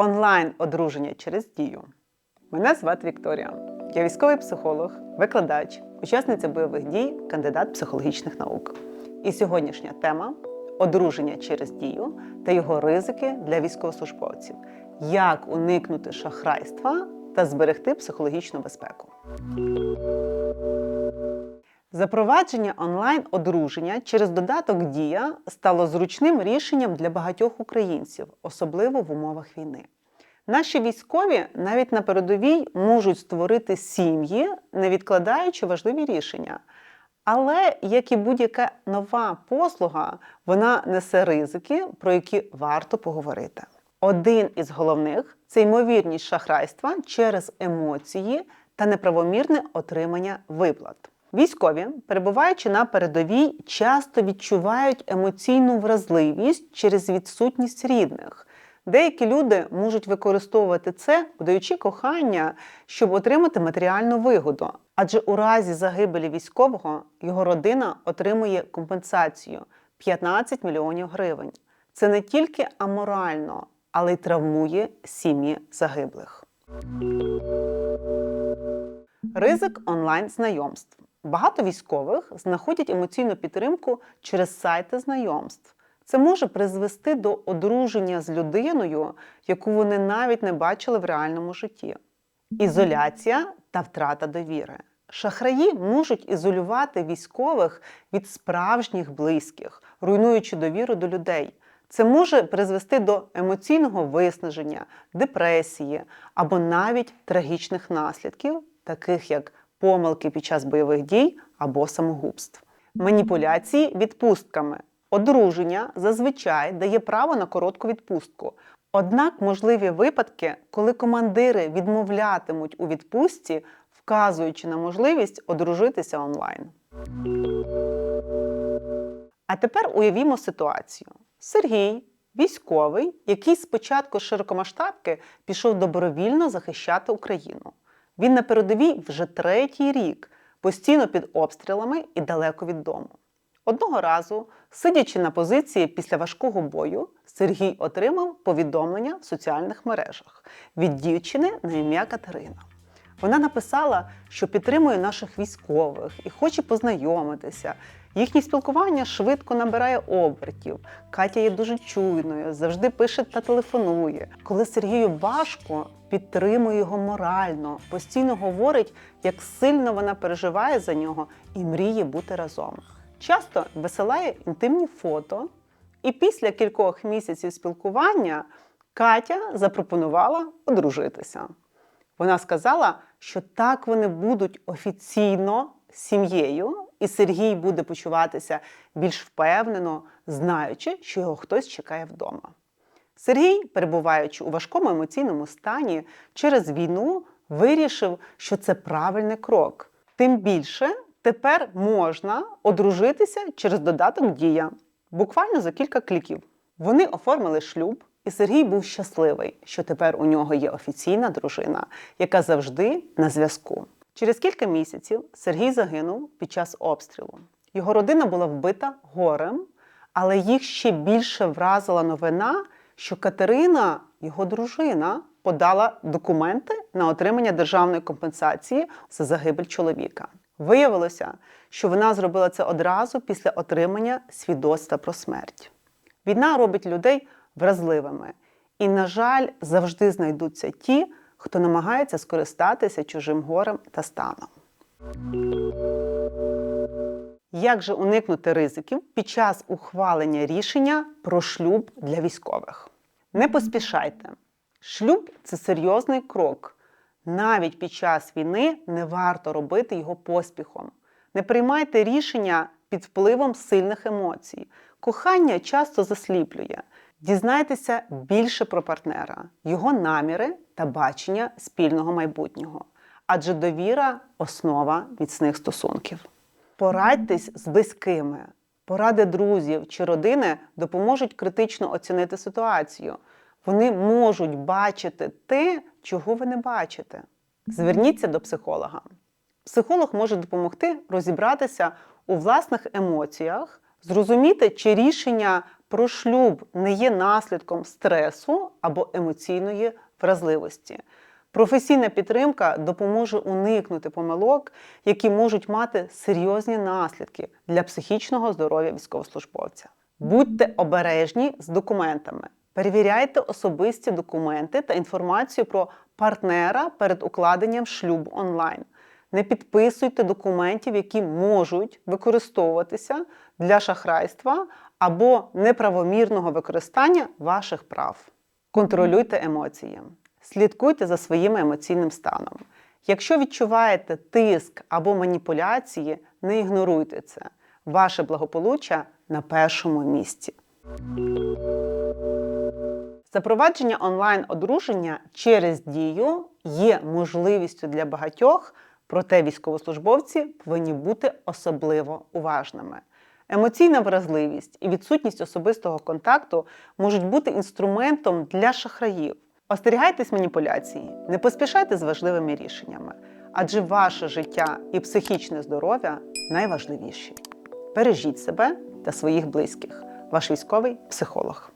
онлайн одруження через дію. Мене звати Вікторія. Я військовий психолог, викладач, учасниця бойових дій, кандидат психологічних наук. І сьогоднішня тема одруження через дію та його ризики для військовослужбовців. Як уникнути шахрайства та зберегти психологічну безпеку. Запровадження онлайн-одруження через додаток Дія стало зручним рішенням для багатьох українців, особливо в умовах війни. Наші військові навіть на передовій можуть створити сім'ї, не відкладаючи важливі рішення. Але, як і будь-яка нова послуга, вона несе ризики, про які варто поговорити. Один із головних це ймовірність шахрайства через емоції та неправомірне отримання виплат. Військові, перебуваючи на передовій, часто відчувають емоційну вразливість через відсутність рідних. Деякі люди можуть використовувати це, подаючи кохання, щоб отримати матеріальну вигоду. Адже у разі загибелі військового його родина отримує компенсацію 15 мільйонів гривень. Це не тільки аморально, але й травмує сім'ї загиблих. Ризик онлайн-знайомств. Багато військових знаходять емоційну підтримку через сайти знайомств. Це може призвести до одруження з людиною, яку вони навіть не бачили в реальному житті. Ізоляція та втрата довіри. Шахраї можуть ізолювати військових від справжніх близьких, руйнуючи довіру до людей. Це може призвести до емоційного виснаження, депресії або навіть трагічних наслідків, таких як помилки під час бойових дій або самогубств. Маніпуляції відпустками. Одруження зазвичай дає право на коротку відпустку. Однак можливі випадки, коли командири відмовлятимуть у відпустці, вказуючи на можливість одружитися онлайн. А тепер уявімо ситуацію. Сергій, військовий, який спочатку широкомасштабки пішов добровільно захищати Україну. Він на передовій вже третій рік, постійно під обстрілами і далеко від дому. Одного разу, сидячи на позиції після важкого бою, Сергій отримав повідомлення в соціальних мережах від дівчини на ім'я Катерина. Вона написала, що підтримує наших військових і хоче познайомитися. Їхнє спілкування швидко набирає обертів. Катя є дуже чуйною, завжди пише та телефонує. Коли Сергію важко, підтримує його морально, постійно говорить, як сильно вона переживає за нього і мріє бути разом. Часто висилає інтимні фото, і після кількох місяців спілкування Катя запропонувала одружитися. Вона сказала, що так вони будуть офіційно сім'єю, і Сергій буде почуватися більш впевнено, знаючи, що його хтось чекає вдома. Сергій, перебуваючи у важкому емоційному стані через війну, вирішив, що це правильний крок. Тим більше тепер можна одружитися через додаток Дія буквально за кілька кліків. Вони оформили шлюб. І Сергій був щасливий, що тепер у нього є офіційна дружина, яка завжди на зв'язку. Через кілька місяців Сергій загинув під час обстрілу. Його родина була вбита горем, але їх ще більше вразила новина, що Катерина, його дружина, подала документи на отримання державної компенсації за загибель чоловіка. Виявилося, що вона зробила це одразу після отримання свідоцтва про смерть. Війна робить людей вразливими. І, на жаль, завжди знайдуться ті, хто намагається скористатися чужим горем та станом. Як же уникнути ризиків під час ухвалення рішення про шлюб для військових? Не поспішайте. Шлюб це серйозний крок. Навіть під час війни не варто робити його поспіхом. Не приймайте рішення під впливом сильних емоцій. Кохання часто засліплює. Дізнайтеся більше про партнера, його наміри та бачення спільного майбутнього. Адже довіра основа міцних стосунків. Порадьтесь з близькими. Поради друзів чи родини допоможуть критично оцінити ситуацію. Вони можуть бачити те, чого ви не бачите. Зверніться до психолога. Психолог може допомогти розібратися у власних емоціях, зрозуміти, чи рішення про шлюб не є наслідком стресу або емоційної вразливості. Професійна підтримка допоможе уникнути помилок, які можуть мати серйозні наслідки для психічного здоров'я військовослужбовця. Будьте обережні з документами. Перевіряйте особисті документи та інформацію про партнера перед укладенням шлюбу онлайн. Не підписуйте документів, які можуть використовуватися для шахрайства або неправомірного використання ваших прав. Контролюйте емоції. Слідкуйте за своїм емоційним станом. Якщо відчуваєте тиск або маніпуляції, не ігноруйте це. Ваше благополуччя на першому місці. Запровадження онлайн-одруження через дію є можливістю для багатьох, проте військовослужбовці повинні бути особливо уважними. Емоційна вразливість і відсутність особистого контакту можуть бути інструментом для шахраїв. Остерігайтесь маніпуляції, не поспішайте з важливими рішеннями, адже ваше життя і психічне здоров'я найважливіші. Бережіть себе та своїх близьких. Ваш військовий психолог.